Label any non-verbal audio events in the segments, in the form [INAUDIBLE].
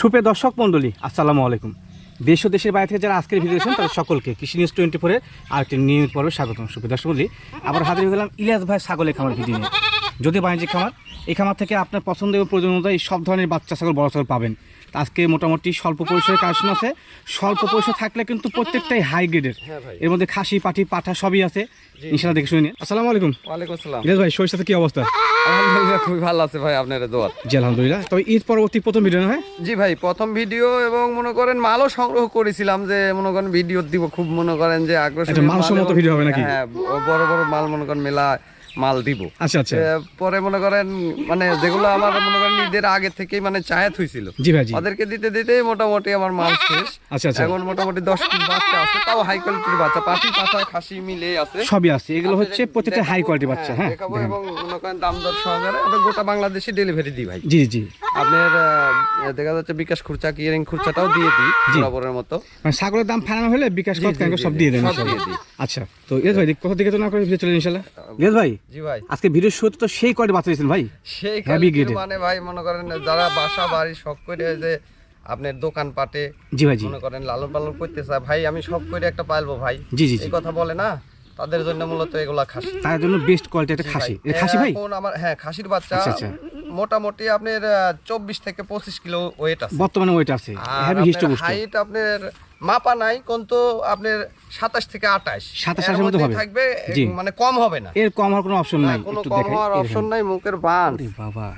সুপ্রিয় দর্শক মণ্ডলী আসসালামু আলাইকুম। দেশ ও দেশের বাইরে থেকে যারা আজকের ভিডিও দেখছেন, তাদের সকলকে কৃষি নিউজ টোয়েন্টি ফোরের আর একটি নিয়মিত পর্বে স্বাগতম। সুপ্রিয় দর্শক মণ্ডলী আবার হাজির হয়ে গেলাম ইলিয়াস ভাই ছাগলের খামার ভিডিও যদি বাণিজ্যিক খামার, এই খামার থেকে আপনার পছন্দ এবং প্রয়োজন অনুযায়ী সব ধরনের বাচ্চা ছাগল বড় ছাগল পাবেন। আজকে মোটামুটি স্বল্প পরিসরে কালেকশন আছে। স্বল্প পরিসর থাকলে কিন্তু প্রত্যেকটাই হাই গ্রেডের হ্যাঁ এর মধ্যে খাসি পাঠি পাঠা সবই আছে। ইনশাল্লাহ দেখে শুনে আসসালামু আলাইকুম। ওয়ালাইকুম আসসালাম। ভাই সাথে কি অবস্থা? আলহামদুলিল্লাহ খুবই ভালো আছে ভাই আপনার দোয়া। জি আলহামদুলিল্লাহ। তবে ঈদ পরবর্তী প্রথম ভিডিও না জি ভাই প্রথম ভিডিও এবং মনে করেন মালও সংগ্রহ করেছিলাম যে মনে করেন ভিডিও দিব খুব মনে করেন যে আগ্রহ মালসম্মত video হবে নাকি? হ্যাঁ বড় বড় মাল মনে করেন মেলা মাল দিব। আচ্ছা আচ্ছা। পরে মনে করেন মানে যেগুলো আমার মনে করেন ঈদের আগে থেকেই মানে চায়াত হয়েছিল জি ভাই জি। ওদেরকে দিতে দিতে মোটামুটি আমার মাল শেষ। আচ্ছা আচ্ছা। এখন মোটামুটি দশ পিস বাচ্চা আছে তাও হাই কোয়ালিটির বাচ্চা। পাটি পাতা খাসি মিলে আছে। সবই আছে এগুলো হচ্ছে প্রত্যেকটা হাই কোয়ালিটি বাচ্চা হ্যাঁ দেখাবো এবং মনে করেন দাম দর সহকারে আমরা গোটা বাংলাদেশে ডেলিভারি দিই ভাই। জি জি। আপনার দেখা যাচ্ছে বিকাশ খুরচা কিয়ারিং খুরচাটাও দিয়ে দিই বরাবরের মতো। মানে ছাগলের দাম ফাইনাল হলে বিকাশ সব দিয়ে দেন। আচ্ছা তো ইয়েস ভাই কোথা থেকে তো না করে চলে ইনশাল্লাহ ইয়েস ভাই। জি ভাই। আজকে ভিডিও শুরু তো সেই কোয়ালিটি বাচ্চা দিয়েছেন ভাই? সেই Heavy quality-র মানে ভাই মনে করেন যারা বাসা বাড়ি শখ করে যে আপনার দোকান জি ভাই মনে করেন লালন পালন করতে চায় ভাই আমি সব করে একটা পালবো ভাই। জি জি জি। এই কথা বলে না তাদের জন্য মূলত এগুলা খাসি। তার জন্য বেস্ট কোয়ালিটি একটা খাসি। এটা খাসি ভাই? এখন আমার হ্যাঁ খাসির বাচ্চা আচ্ছা, আচ্ছা। মোটামুটি আপনার চব্বিশ থেকে পঁচিশ কিলো ওয়েট আছে। বর্তমানে ওইটা আছে। হেভি হিস্টো হাইট আপনার মাপা নাই কিন্তু আপনার সাতাশ থেকে আঠাশ। 27 এর মধ্যে থাকবে মানে কম হবে না। এর কম হওয়ার কোনো অপশন নাই কোনো কম হওয়ার অপশন নাই মুখের বান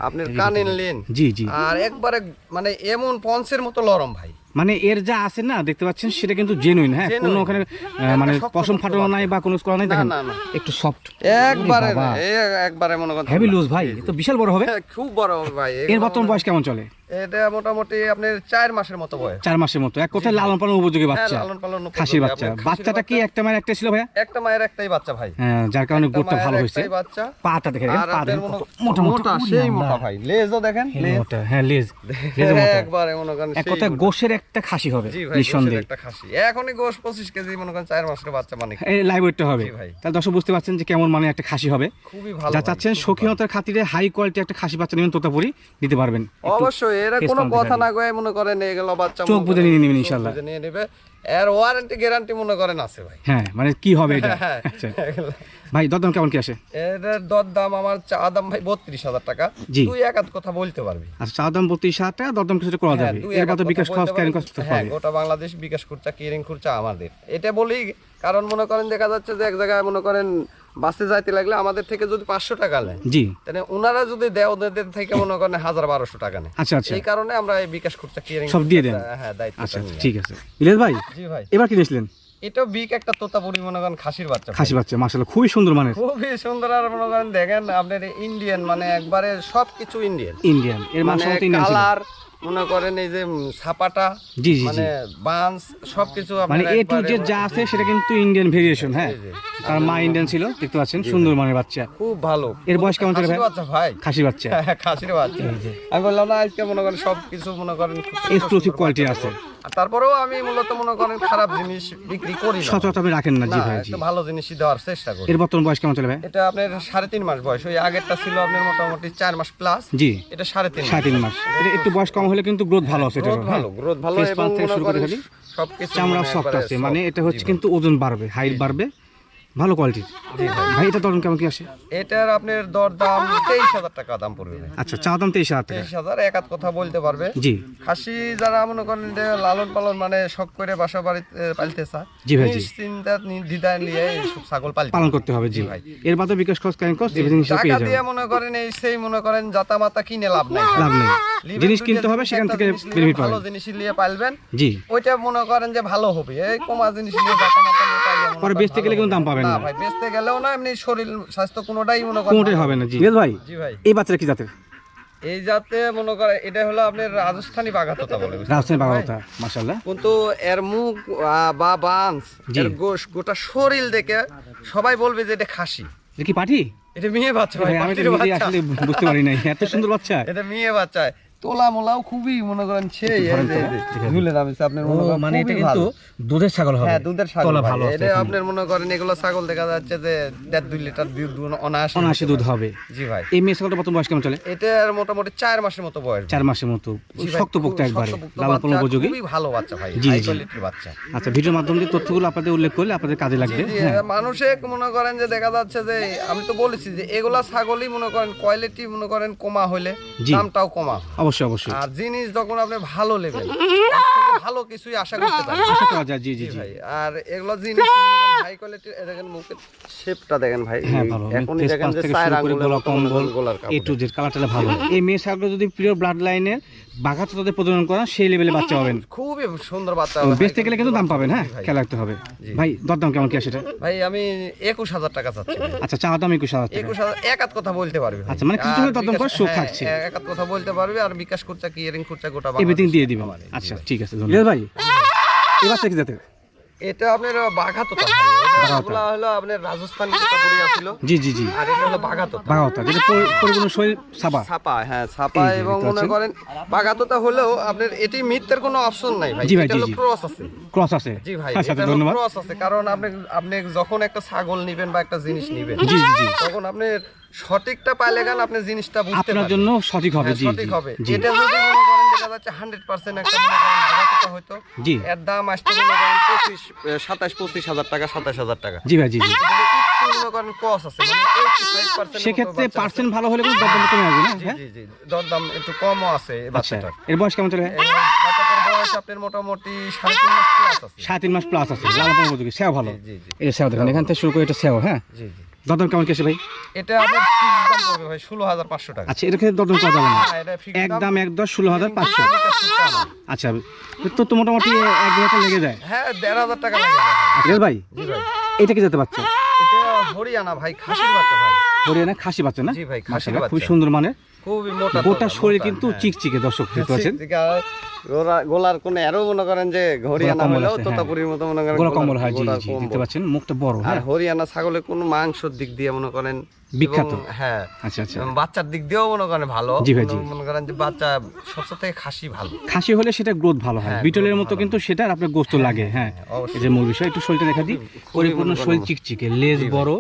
আপনার heavy কান দেখেন। ইনলেন জি জি। আর একবারে মানে এমন পঞ্চের মতো লরম ভাই। মানে এর যা আছে না দেখতে পাচ্ছেন সেটা কিন্তু জেনুইন হ্যাঁ? কোনো ওখানে মানে পশম ফাটানো নাই বা কোনো করা নাই দেখেন না, না। একটু সফট একবারে একবারে মনে করেন হেভি লুজ ভাই তো বিশাল বড় হবে। হ্যাঁ, খুব বড় হবে ভাই এর বর্তমান বয়স কেমন চলে? এটা মোটামুটি আপনার চার মাসের মতো বয়স। চার মাসের মতো। এক কথায় লালন পালন উপযোগী হ্যাঁ, বাচ্চা। লালন পালন খাসির বাচ্চা। বাচ্চাটা কি একটা মায়ের একটা ছিল ভাইয়া? একটা মায়ের একটাই বাচ্চা ভাই। হ্যাঁ, যার কারণে গোটটা ভালো হয়েছে। বাচ্চা। পাটা দেখেন আর পা দেখেন মোটা মোটা সেই মোটা ভাই। লেজও দেখেন লেজ। মোটা হ্যাঁ লেজ। লেজের মোটা। একবারে মনে করেন এক কথায় গোশের একটা খাসি হবে নিঃসন্দেহে। একটা খাসি। এখনই গোশ পঁচিশ কেজি মনে করেন চার মাসের বাচ্চা মানে? এই লাইভ ওয়েটটা হবে ভাই। তাহলে দর্শক বুঝতে পারছেন যে কেমন মানে একটা খাসি হবে। খুবই ভালো যা চাচ্ছেন খুবই শৌখিনতার খাতিরে হাই কোয়ালিটি একটা খাসি বাচ্চা নেবেন তোতাপুরি দিতে পারবেন। অবশ্যই এরা কোনো কথা না কয়ে মনে করেন এগুলো বাচ্চা চোখ মনে নিয়ে নেবেন চোখ ইনশাল্লাহ। নিয়ে নেবে। এর ওয়ারেন্টি গ্যারান্টি মনে করেন আছে ভাই। হ্যাঁ মানে কি হবে এটা? হ্যাঁ। আচ্ছা। ভাই দরদাম কেমন কি আসে? এটার দর আমার চা দাম ভাই বত্রিশ হাজার টাকা। তুই এক কথা বলতে পারবি। আচ্ছা চা দাম বত্রিশ হাজার টাকা দরদাম কিছুটা করা হ্যাঁ, যাবে। এর এক বিকাশ খরচ ক্যারিং পারবি। হ্যাঁ গোটা বাংলাদেশ বিকাশ খুরচা আমাদের। এটা বলি কারণ মনে করেন দেখা যাচ্ছে যে এক জায়গায় মনে করেন বাসে যাইতে লাগলে আমাদের থেকে যদি পাঁচশো টাকা নেয় জি। তাহলে ওনারা যদি দেয় ওদের থেকে মনে করেন হাজার বারোশো টাকা নেয়। আচ্ছা আচ্ছা। এই কারণে আমরা এই বিকাশ খুরচা কিরিং সব দিয়ে দেন? হ্যাঁ দায়িত্ব আচ্ছা ঠিক আছে। ইলিয়াস ভাই জি ভাই। এবার কি নিয়েছিলেন? এটাও বিগ একটা তোতাপুরি মনে করেন খাসির বাচ্চা। ভাই। খাসি বাচ্চা মাসাল্লাহ খুবই সুন্দর মানে খুবই সুন্দর আর মনে করেন দেখেন আপনার ইন্ডিয়ান মানে একবারে সবকিছু ইন্ডিয়ান ইন্ডিয়ান এর মানে কালার মনে করেন এই যে ছাপাটা মানে বাঁশ সবকিছু মানে এ টু জেড যা আছে সেটা কিন্তু ইন্ডিয়ান ভেরিয়েশন হ্যাঁ। তার মা ইন্ডিয়ান ছিল দেখতে পাচ্ছেন? সুন্দর মানের বাচ্চা। খুব ভালো। এর বয়স কেমন ছিল ভাই? খাসি বাচ্চা হ্যাঁ, খাসির বাচ্চা। আমি বললাম না আজকে মনে করেন সবকিছু মনে করেন এক্সক্লুসিভ কোয়ালিটি আছে। আর তারপরেও আমি মূলত মনে করেন খারাপ জিনিস বিক্রি করি না। সচরাচর আপনি রাখেন না জি ভাই জি। একটু ভালো জিনিসই দেওয়ার চেষ্টা করি। এর বর্তমান বয়স কেমন চলে ভাই? এটা আপনার সাড়ে তিন মাস বয়স। ওই আগেরটা ছিল আপনার মোটামুটি চার মাস প্লাস জি। এটা সাড়ে তিন সাড়ে তিন মাস। এটা একটু বয়স কম হলে কিন্তু গ্রোথ ভালো আছে এটা গ্রোথ ভালো গ্রোথ ভালো Face এবং palm থেকে মনে শুরু করে করেন খালি সবকিছু চামড়া মানে সফট একবারে আছে। soft। মানে এটা হচ্ছে জি কিন্তু ওজন বাড়বে হাইট বাড়বে। ভালো কোয়ালিটির ভাই। এটা ধরুন কেমন কি আসে? এটার আপনার দর দাম তেইশ হাজার টাকা দাম পড়বে আচ্ছা চা দাম তেইশ হাজার টাকা। তেইশ হাজার এক কথা বলতে পারবে। জি। খাসি যারা মনে করেন যে লালন পালন মানে শখ করে বাসা বাড়িতে পালতে চায় জি ভাই, জি। চিন্তা দ্বিধায় নিয়ে এইসব ছাগল পালন করতে হবে জি ভাই। এর বাদে বিকাশ খরচ ক্যারিং কস্ট এভরিথিং হিসেবে টাকা পেয়ে দিয়ে মনে করেন এই সেই মনে করেন জাতা মাতা কিনে লাভ নাই। লাভ নেই। জিনিস কিনতে হবে সেখান থেকে বেনিফিট ভালো জিনিস নিয়ে পালবেন। জি। ওইটা মনে করেন যে ভালো হবে। এই কমা জিনিস নিয়ে জাতা মাতা নিয়ে পাইলে মনে পরে বেচতে গেলে কিন্তু দাম পাবেন না। ভাই বেচতে গেলেও না এমনি শরীর স্বাস্থ্য কোনোটাই মনে করেন কোনোটাই হবে না জি। ভাই জি ভাই। এই বাচ্চাটা কি জাতের? এই যাতে মনে করে এটা হলো আপনার রাজস্থানী বলে বুঝতে মাশাআল্লাহ। কিন্তু এর মুখ আহ, বা বান্স জি। এর গোশ গোটা শরীর দেখে সবাই বলবে যে এটা খাসি। এটা কি পাঠি? এটা মেয়ে বাচ্চা ভাই ভাই আমি তো পাখির নিজেই বাচ্চা। আসলে বুঝতে পারি নাই এত সুন্দর বাচ্চা। এটা মেয়ে বাচ্চা। তোলা মোলাও খুবই মনে করেন সেই এই ধরেন যে- তো, এই যে ঠিক আছে। ঝুলে নামিছে আপনার মনে করেন মানে এটা কিন্তু দুধের ছাগল হবে। হ্যাঁ দুধের ছাগল ভালো এটা আপনার মনে করেন এগুলো ছাগল দেখা যাচ্ছে যে দেড় দুই লিটার দুধ অনায়াসে অনাশি দুধ হবে। জি ভাই। এই মেয়ে ছাগলটা প্রথম বয়স কেমন চলে? এটার মোটামুটি চার মাসের মতো বয়স চার মাসের মতো। শক্তপোক্ত একবারে লালন পালন উপযোগী। খুবই ভালো বাচ্চা ভাই জি, জি। বাচ্চা। আচ্ছা ভিডিওর মাধ্যমে দিয়ে তথ্যগুলো আপনাদের উল্লেখ করলে আপনাদের কাজে লাগবে। হ্যাঁ। মানুষে মনে করেন যে দেখা যাচ্ছে যে আমি তো বলেছি যে এগুলা ছাগলই মনে করেন কোয়ালিটি মনে করেন কমা হলে দামটাও কমা। অবশ্যই অবশ্যই। আর জিনিস যখন আপনি ভালো নেবেন ভালো কিছুই আশা করতে পারেন। আশা করা যায় জি জি জি আর এগুলো জিনিস হাই কোয়ালিটির দেখেন মুখের শেপটা দেখেন ভাই হ্যাঁ ভালো। এখনই দেখেন যে থেকে চার আঙ্গুলের কম্বল এ টু জেড কালারটা ভালো। এই মেয়ে ছাগল যদি প্রিয় ব্লাড লাইনের বাঘা তাদের প্রজনন করা সেই লেভেলে বাচ্চা পাবেন। [LAUGHS] খুবই সুন্দর বাচ্চা হবে বেচতে গেলে কিন্তু দাম পাবেন হ্যাঁ? খেয়াল রাখতে হবে। ভাই দরদাম কেমন কি আছে সেটা ভাই আমি একুশ হাজার টাকা চাচ্ছি আচ্ছা চাওয়া দাম একুশ হাজার একুশ হাজার এক আধ কথা বলতে পারবি। আচ্ছা, মানে কিছু দরদাম বিকাশ- করার হ্যাঁ, থাকছে। এক আধ কথা বলতে পারবি আর বিকাশ খরচা কি ইয়ারিং খরচা গোটা এভরিথিং দিয়ে দিবেন আচ্ছা ঠিক আছে ধন্যবাদ। ভাই এই বাচ্চা কি এটা আপনার বাঘাতোতা ভাই। এটা এগুলা হলো আপনার রাজস্থান কাপড়ি আছিল জি জি জি। আর এটা হলো বাঘাতোতা। বাঘাওতা যেটা পরিপূর্ণ শরীর সাবা ছাপা হ্যাঁ ছাপা এবং মনে করেন বাঘাতোতা হলেও আপনার এটি মিথ্যের কোনো অপশন নাই ভাই। জি ভাই, জি, ক্রস আছে। ক্রস আছে। জি ভাই এটা ধন্যবাদ। ক্রস আছে কারণ আপনি আপনি যখন একটা ছাগল নেবেন বা একটা জিনিস নেবেন জি জি জি। তখন আপনি সঠিকটা পাইলে গান আপনি জিনিসটা বুঝতে আপনার পারবেন? জন্য সঠিক হবে হ্যাঁ, জি সঠিক হবে। এটা যদি দেখা যাচ্ছে হান্ড্রেড পার্সেন্ট একটা মনে হয়তো। জি। এর দাম মনে করেন পঁচিশ সাতাশ পঁচিশ হাজার টাকা সাতাশ হাজার টাকা। জি ভাই জি জি। মনে করেন ক্রস আছে 85% মতো সেক্ষেত্রে পার্সেন্ট ভালো হলে দরদাম কমে আসবে না হ্যাঁ? দরদাম একটু কমও আছে আচ্ছা বাচ্চাটার। এর বয়স কেমন চলে বয়স আপনার মোটামুটি সাড়ে তিন মাস প্লাস আছে। সাড়ে তিন মাস প্লাস আছে লাল সেও ভালো। জি জি এই সেও দেখেন এখান থেকে শুরু করে এটা সেও হ্যাঁ? জি জি। দরদাম কেমন কেসে ভাই? এটা আপনার দাম পড়বে ভাই ষোলো হাজার পাঁচশো টাকা। আচ্ছা এটা ক্ষেত্রে দরদাম করা যাবে না। হ্যাঁ, এটা fixed একদম এক দশ ষোলো হাজার পাঁচশো দাম। আচ্ছা তো তো মোটামুটি এক হাজার লেগে যায়। হ্যাঁ দেড় হাজার টাকা লাগে ভাই। রেল ভাই জি ভাই। এটা কি যেতে পারছে? এটা হরিয়ানা ভাই খাসির বাচ্চা ভাই। হরিয়ানা খাসি বাচ্চা না? বাচ্চা। সুন্দর মানে। গোটা শরীর কিন্তু হ্যাঁ। চিকচিকে দর্শক দেখতে [LAUGHS] পাচ্ছেন? গোলার কোনে আরও মনে করেন যে হরিয়ানা হলেও আছে, হ্যাঁ। মতো মনে করেন গোলা গোলার- হয় জি জি দেখতে পাচ্ছেন মুখটা বড় আর হ্যাঁ। হরিয়ানা ছাগলের কোনো মাংসর দিক দিয়ে মনে করেন বিখ্যাত। হ্যাঁ আচ্ছা আচ্ছা। বাচ্চার দিক দিয়েও মনে করেন ভালো। জি ভাই, জি। মনে- করেন যে বাচ্চা সবচেয়ে থেকে খাসি ভালো। খাসি হলে সেটা গ্রোথ ভালো হয়। হ্যাঁ, বিটলের মতো কিন্তু সেটার আপনার গোস্ত লাগে হ্যাঁ। এই যে মূল বিষয় একটু শরীরটা দেখা দিই। পরিপূর্ণ শরীর চিকচিকে লেজ বড়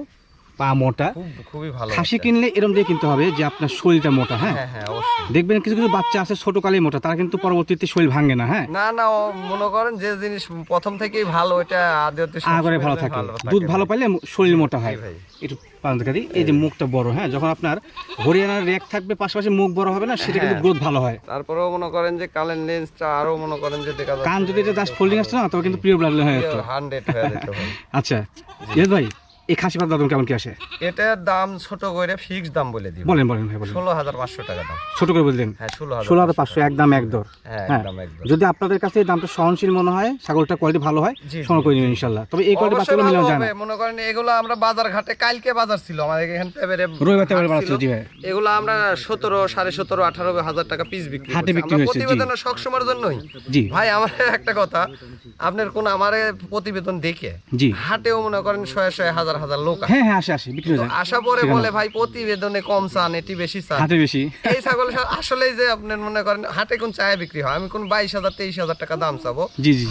পা মোটা। খুব খুবই ভালো খাসি কিনলে এরকম দিয়ে কিনতে হবে যে আপনার শরীরটা মোটা হ্যাঁ? হ্যাঁ হ্যাঁ দেখবেন কিছু কিছু বাচ্চা আছে ছোট কালে মোটা তারা কিন্তু পরবর্তীতে শরীর ভাঙে না হ্যাঁ? না না মনে করেন যে জিনিস প্রথম থেকেই ভালো এটা আদতে আগরে ভালো থাকে। দুধ ভালো পাইলে শরীর মোটা হয়। ভাই। একটু পালন এই যে মুখটা বড় হ্যাঁ? যখন আপনার হরিয়ানার রেক থাকবে পাশাপাশি মুখ বড় হবে না সেটা কিন্তু হ্যাঁ। গ্রোথ ভালো হয়। তারপরেও মনে করেন যে কালের লেন্সটা আরও মনে করেন যে দেখা কান যদি এটা জাস্ট ফোল্ডিং আসছে না তবে কিন্তু প্রিয় ব্লাড হয়ে যেত। হয়ে যেত আচ্ছা ইয়েস ভাই? এই খাসি পাতা দাম কেমন কি আসে? এটার দাম ছোট করে ফিক্স দাম বলে দিব। বলেন বলেন ভাই বলেন। ষোলো হাজার পাঁচশো টাকা দাম। ছোট করে বললেন? হ্যাঁ ষোলো হাজার ষোলো হাজার পাঁচশো একদম এক দর। হ্যাঁ হ্যাঁ। যদি আপনাদের কাছে এই দামটা সহনশীল মনে হয় ছাগলটা কোয়ালিটি ভালো হয় সংগ্রহ করে নেবেন ইনশাল্লাহ তবে এই কোয়ালিটি অবশ্যই বাচ্চাগুলো ভালো মিলানো যায় না মনে করেন এগুলো আমরা বাজার ঘাটে কালকে বাজার ছিল আমাদের এখানে পেবেরে রবিবার হাট বাড়াচ্ছিল, ছিল। জি ভাই। এগুলো আমরা সতেরো সাড়ে সতেরো আঠারো হাজার টাকা পিস বিক্রি হাটে। বিক্রি হয়েছে, জি। প্রতিবেদনের সবসময়ের জন্যই। জি। ভাই আমার একটা কথা। আপনার কোন আমার প্রতিবেদন দেখে জি। হাটেও মনে করেন শয়ে হাজার হাজার লোক হ্যাঁ হ্যাঁ আসে আসে বিক্রি হয়ে আসা পরে বলে ভাই প্রতিবেদনে কম চান এটি বেশি চান। হাতে বেশি। এই ছাগল আসলে যে আপনার মনে করেন হাটে কোন চায় বিক্রি হয়? আমি কোন বাইশ হাজার তেইশ হাজার টাকা দাম চাবো।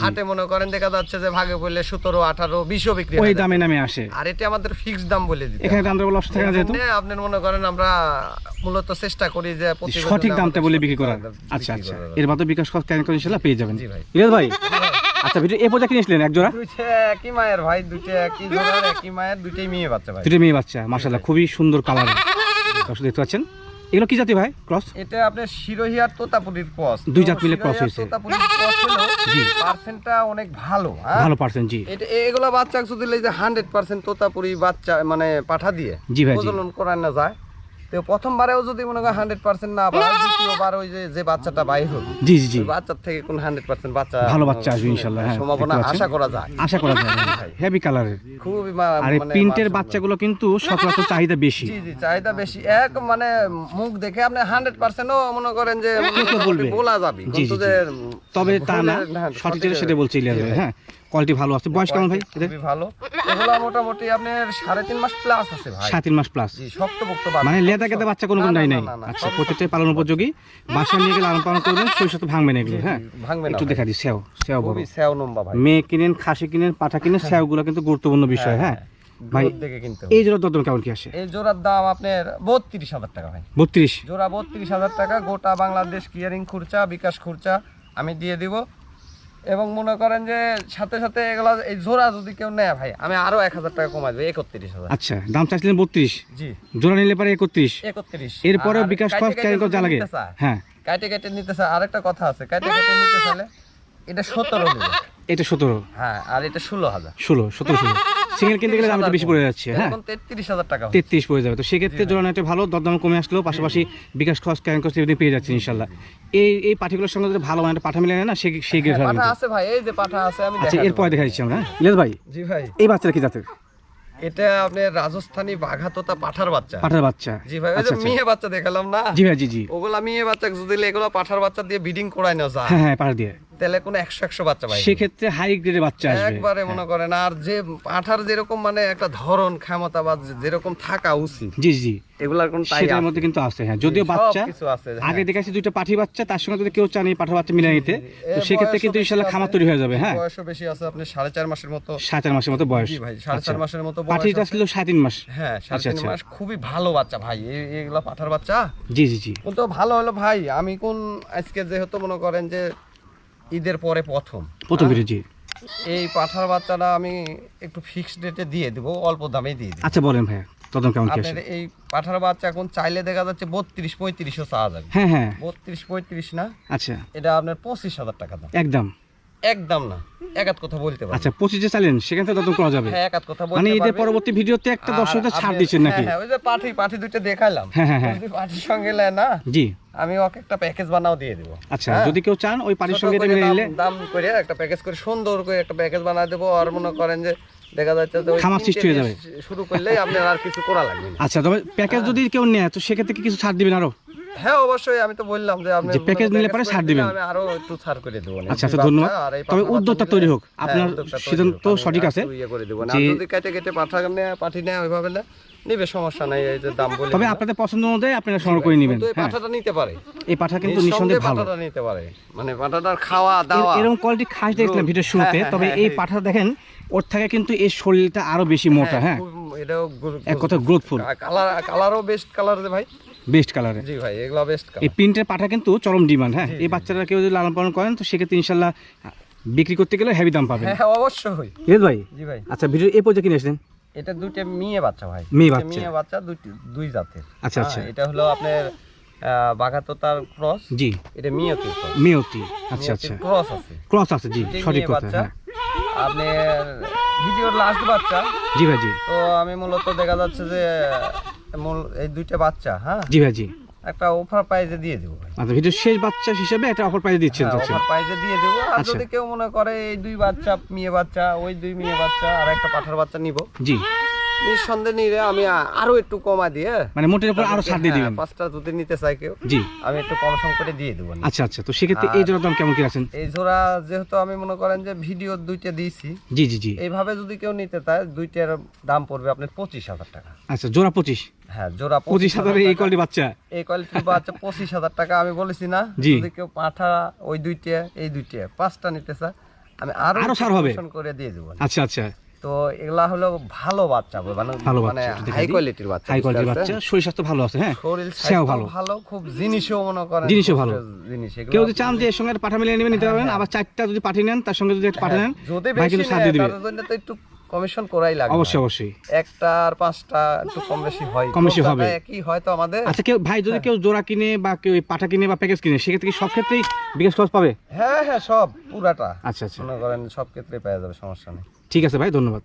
হাটে মনে করেন দেখা যাচ্ছে যে ভাগে পড়লে সতেরো আঠারো বিশও বিক্রি ওই দামে নামে আসে। আর এটা আমাদের ফিক্সড দাম বলে দিতে এখানে দামটা বলে থাকে না যেহেতু এখানে আপনার মনে করেন আমরা মূলত চেষ্টা করি যে সঠিক দামটা বলে বিক্রি করার। আচ্ছা আচ্ছা। এর মাধ্যমে বিকাশ ক্যান করে ইনশাল্লাহ পেয়ে যাবেন। জি ভাই। ভাই। আচ্ছা ভিডিও এ পর্যন্ত কিনেছিলেন এক জোড়া দুইটা একই মায়ের ভাই দুইটা একই জোড়ার একই মায়ের দুইটাই মেয়ে বাচ্চা ভাই। দুটো মেয়ে বাচ্চা মাশাল্লাহ খুবই সুন্দর কালার দর্শক দেখতে পাচ্ছেন? এগুলো কি জাতি ভাই ক্রস এটা আপনার শিরোহি আর তোতাপুরির ক্রস দুই জাত মিলে হয়েছে। তোতাপুরির ক্রস হলো জি। পার্সেন্টটা অনেক ভালো হ্যাঁ? ভালো পার্সেন্ট জি। এটা এগুলা বাচ্চা শুধু যে হান্ড্রেড পার্সেন্ট তোতাপুরি বাচ্চা মানে পাঠা দিয়ে জি ভাই। প্রজনন করার না যায় তো প্রথমবারেও যদি মনে করেন হান্ড্রেড পার্সেন্ট না দ্বিতীয়বার ওই যে যে বাচ্চাটা বাইর জি জি বাচ্চার থেকে কোন হান্ড্রেড পার্সেন্ট বাচ্চা ভালো বাচ্চা আসবে ইনশাল্লাহ, হ্যাঁ, সম্ভাবনা আশা করা যায়। আশা করা যায় হেভি কালারের খুবই মা- আর মানে প্রিন্টের বাচ্চাগুলো কিন্তু সচরাচর চাহিদা বেশি। জি জি চাহিদা বেশি। এক মানে মুখ দেখে আপনি হান্ড্রেড পার্সেন্টও মনে করেন যে বলা যাবে। কিন্তু যে তবে তা না সঠিক সেটা বলছে ইলিয়াস ভাই, হ্যাঁ। কোয়ালিটি ভালো আছে। বয়স কেমন ভাই? খুবই ভালো। এগুলো মোটামুটি আপনার সাড়ে তিন মাস প্লাস আছে ভাই। সাত তিন মাস প্লাস শক্তপোক্ত। মানে লেদা কেদা বাচ্চা কোনো নাই। আচ্ছা প্রত্যেকটাই পালন উপযোগী। বাসা নিয়ে গেলে লালন পালন করবেন সাথে ভাঙবে না এগুলো হ্যাঁ? ভাঙবে একটু দেখা দিই সেও সেও বড়। স্যাও নম্বা ভাই। মেয়ে কিনেন খাসি কিনেন পাঠা কিনেন সেওগুলো কিন্তু গুরুত্বপূর্ণ বিষয় হ্যাঁ ভাই, ভাই দেখে কিনতে হবে। এই কেমন কি আসে? এই জোড়ার দাম আপনার বত্রিশ হাজার টাকা ভাই। বত্রিশ? জোড়া বত্রিশ হাজার টাকা গোটা বাংলাদেশ ক্লিয়ারিং খুরচা বিকাশ খুরচা আমি দিয়ে দিব। এবং মনে করেন যে সাথে সাথে এগুলা এই জোড়া যদি কেউ নেয় ভাই আমি আরও এক হাজার টাকা কমাই দেবো একত্রিশ হাজার। আচ্ছা দাম চাইছিলেন বত্রিশ। জি। জোড়া নিলে পারে একত্রিশ। একত্রিশ। এরপরে বিকাশ ক্যারি লাগে হ্যাঁ। কাইটে কাইটে নিতে চায় আরেকটা কথা আছে কাটে কাটে নিতে চাইলে এটা সতেরো এটা সতেরো। হ্যাঁ আর এটা ষোলো হাজার। ষোলো সতেরো ষোলো। সিঙ্গেল কিনতে গেলে দাম একটু বেশি পড়ে যাচ্ছে হ্যাঁ। তেত্রিশ হাজার টাকা তেত্রিশ পড়ে যাবে। তো সেক্ষেত্রে জোড়া নেটে ভালো দরদাম কমে আসলেও পাশাপাশি বিকাশ খরচ খরচ পেয়ে যাচ্ছে ইনশাল্লাহ। এই এই পাঠিগুলোর সঙ্গে যদি ভালো মানে পাঠা মিলে না সেই গেট আছে ভাই এই যে পাঠা আছে আমি আচ্ছা এরপরে দেখা দিচ্ছি আমরা হ্যাঁ? ইলিয়াস ভাই জি ভাই। এই বাচ্চাটা কি জাতের? এটা আপনার রাজস্থানী বাঘাতোতা পাঠার বাচ্চা। পাঠার বাচ্চা। জি ভাই ওই আচ্ছা যে আচ্ছা মেয়ে বাচ্চা দেখালাম না? জি ভাই জি জি। ওগুলা মেয়ে বাচ্চা যদি এগুলো পাঠার বাচ্চা দিয়ে বিডিং করাই না যায় হ্যাঁ হ্যাঁ পাঠা দিয়ে। তাহলে কোনো একশো একশো বাচ্চা পাই সেক্ষেত্রে হাই গ্রেডের বাচ্চা আসবে। একবারে মনে করেন আর যে পাঠার যেরকম মানে একটা ধরন ক্ষমতা বা যেরকম থাকা উচিত। জি জি। এগুলার কোন সেটার মধ্যে কিন্তু আছে হ্যাঁ। যদিও বাচ্চা হ্যাঁ। আগে দেখাচ্ছি দুইটা পাঠি বাচ্চা তার সঙ্গে যদি কেউ চান এই পাঠা বাচ্চা মিলে নিতে তো সেক্ষেত্রে কিন্তু বেশি ইনশাল্লাহ আছে। খামার তৈরি হয়ে যাবে হ্যাঁ। বয়সও বেশি আছে আপনি সাড়ে চার মাসের মতো সাত চার মাসের মতো বয়স। ভাই সাড়ে চার মাসের মতো পাঠিটা ছিল সাড়ে তিন মাস। হ্যাঁ সাড়ে তিন। মাস খুবই ভালো বাচ্চা ভাই এগুলা পাঠার বাচ্চা। জি জি জি। কিন্তু ভালো হলো ভাই আমি কোন আজকে যেহেতু মনে করেন যে ঈদের পরে প্রথম। প্রথম হ্যাঁ, জি। এই পাঠার বাচ্চাটা আমি একটু ফিক্সড রেটে দিয়ে দেবো অল্প দামেই দিয়ে দিই আচ্ছা বলেন ভাইয়া তদন্ত কেমন আপনার এই পাঠার বাচ্চা এখন চাইলে দেখা যাচ্ছে বত্রিশ পঁয়ত্রিশও চাওয়া যাবে। হ্যাঁ হ্যাঁ। বত্রিশ পঁয়ত্রিশ না? আচ্ছা। এটা আপনার পঁচিশ হাজার টাকা দাম। একদম। একদম না। একাত কথা বলতে আচ্ছা পঁচিশে চালেন সেখান থেকে করা যাবে। হ্যাঁ একাত কথা বলতে মানে পারবেন। পরবর্তী ভিডিওতে একটা দর্শকদের ছাড় দিচ্ছেন নাকি? হ্যাঁ, হ্যাঁ, ওই যে পাঠি পাঠি দেখাইলাম হ্যাঁ, হ্যাঁ। যদি পাঠির সঙ্গে না জি। আমি ওকে একটা প্যাকেজ বানাও দিয়ে দিব। আচ্ছা। যদি কেউ চান ওই ছোট সঙ্গে মিলে নিলে দাম করে একটা প্যাকেজ করে সুন্দর করে একটা প্যাকেজ বানায় দেবো। আর মনে করেন যে দেখা যাচ্ছে খামার সৃষ্টি হয়ে যাবে। শুরু করলেই আপনার আর কিছু করা লাগবে না। আচ্ছা তবে প্যাকেজ যদি কেউ নেয় তো সেক্ষেত্রে কি কিছু ছাড় দিবেন আরও? হ্যাঁ অবশ্যই আমি তো বললাম যে আপনি প্যাকেজ নিলে পরে ছাড় দিবেন। আমি আরও একটু ছাড় করে দেবো না। আচ্ছা, আচ্ছা, ধন্যবাদ। তবে উদ্যোগটা বাচ্চা তৈরি হোক। হ্যাঁ, আপনার সিদ্ধান্ত হোক। সঠিক আছে। ইয়ে করে দেবো না। যদি কেটে কেটে পাঠা পাঠি নেয় ওইভাবে না নিবে সমস্যা নাই এই যে দাম বলে তবে আপনাদের পছন্দ অনুযায়ী আপনারা সংগ্রহ করে নেবেন এই হ্যাঁ পাঠাটা নিতে পারে এই পাঠা কিন্তু নিঃসন্দেহে ভালো পাঠাটা নিতে পারে মানে পাঠাটার খাওয়া দাওয়া এরকম কোয়ালিটি খাস দেখলাম ভিডিও শুরুতে হ্যাঁ, হ্যাঁ, তবে হ্যাঁ, এই হ্যাঁ। পাঠা দেখেন ওর থেকে কিন্তু এই শরীরটা আরও বেশি মোটা হ্যাঁ এটাও এক কথা গ্রোথফুল কালার কালারও বেস্ট কালার ভাই বেস্ট কালারে জি ভাই এগুলো বেস্ট কালার এই প্রিন্টের পাঠা কিন্তু চরম ডিমান্ড হ্যাঁ? এই বাচ্চারা কেউ যদি লালন পালন করেন তো সেক্ষেত্রে ইনশাল্লাহ বিক্রি করতে গেলে হেভি দাম পাবেন। হ্যাঁ অবশ্যই। ভাই? জি ভাই। আচ্ছা ভিডিও এই পর্যায়ে কিনে আসলেন? এটা দুইটা মেয়ে বাচ্চা ভাই। মেয়ে বাচ্চা। মেয়ে বাচ্চা দুই দুই জাতের। আচ্ছা, হ্যাঁ, আচ্ছা। এটা হলো আপনার বাঘাতোতার ক্রস জি। এটা ক্রস মেয়তি। আচ্ছা আচ্ছা। ক্রস আছে। ক্রস আছে জি সঠিক কথা হ্যাঁ। আপনার ভিডিওর লাস্ট বাচ্চা। জি ভাই জি। তো আমি মূলত দেখা যাচ্ছে যে মূল- এই দুইটা বাচ্চা হ্যাঁ? জি ভাই জি। একটা অফার প্রাইজে দিয়ে দেবো আচ্ছা ভিডিও শেষ বাচ্চা হিসেবে একটা অফার প্রাইজ দিচ্ছেন হ্যাঁ, অফার প্রাইজে দিয়ে দেবো। আর আচ্ছা। যদি কেউ মনে করে এই দুই বাচ্চা মেয়ে বাচ্চা ওই দুই মেয়ে বাচ্চা আর একটা পাঠার বাচ্চা নিব। জি। নিঃসন্দেহে নিলে আমি আরও একটু কমা দিয়ে মানে মোটের উপর আরও ছাড় দিয়ে হ্যাঁ, দিবেন? পাঁচটা যদি নিতে চাই কেউ জি। আমি একটু কম সম করে দিয়ে দেবো। আচ্ছা আচ্ছা তো সেক্ষেত্রে এই জোড়ার দাম কেমন কি আছেন এই জোড়া যেহেতু আমি মনে করেন যে ভিডিও দুইটা দিয়েছি জি জি জি। এইভাবে যদি কেউ নিতে চায় দুইটার দাম পড়বে আপনার পঁচিশ হাজার টাকা। আচ্ছা জোড়া পঁচিশ? হ্যাঁ জোড়া পঁচিশ হাজারে এই কোয়ালিটি বাচ্চা? এই কোয়ালিটির বাচ্চা পঁচিশ হাজার টাকা আমি বলেছি না যদি কেউ পাঠা ওই দুইটা এই দুইটা পাঁচটা নিতে চায় আমি আরও আরও ছাড় হবে? করে দিয়ে দেবো। আচ্ছা আচ্ছা। তো এগুলা হলো ভালো বাচ্চা মানে মানে হাই কোয়ালিটির বাচ্চা হাই কোয়ালিটির বাচ্চা শরীর স্বাস্থ্য ভালো আছে হ্যাঁ? শরীর স্বাস্থ্য ভালো। ভালো খুব জিনিসও মনে করেন জিনিসও ভালো। জিনিস কেউ যদি চান যে এর সঙ্গে পাঠা মিলিয়ে নেবেন নিতে পারবেন আবার চারটা যদি পাঠিয়ে নেন তার সঙ্গে যদি একটা পাঠিয়ে নেন যদি বেশি সাথ দিবে। তার জন্য তো একটু কমিশন করাই লাগবে। অবশ্যই অবশ্যই। একটা আর পাঁচটা একটু কম বেশি হয়। কম বেশি হবে। একই হয়তো আমাদের? আচ্ছা কেউ ভাই যদি কেউ জোড়া কিনে বা কেউ পাঠা কিনে বা প্যাকেজ কিনে সেক্ষেত্রে কি সব ক্ষেত্রেই বিকাশ খরচ পাবে? হ্যাঁ হ্যাঁ সব পুরাটা। আচ্ছা আচ্ছা। মনে করেন সব ক্ষেত্রে পাওয়া যাবে সমস্যা নেই। ঠিক আছে ভাই ধন্যবাদ।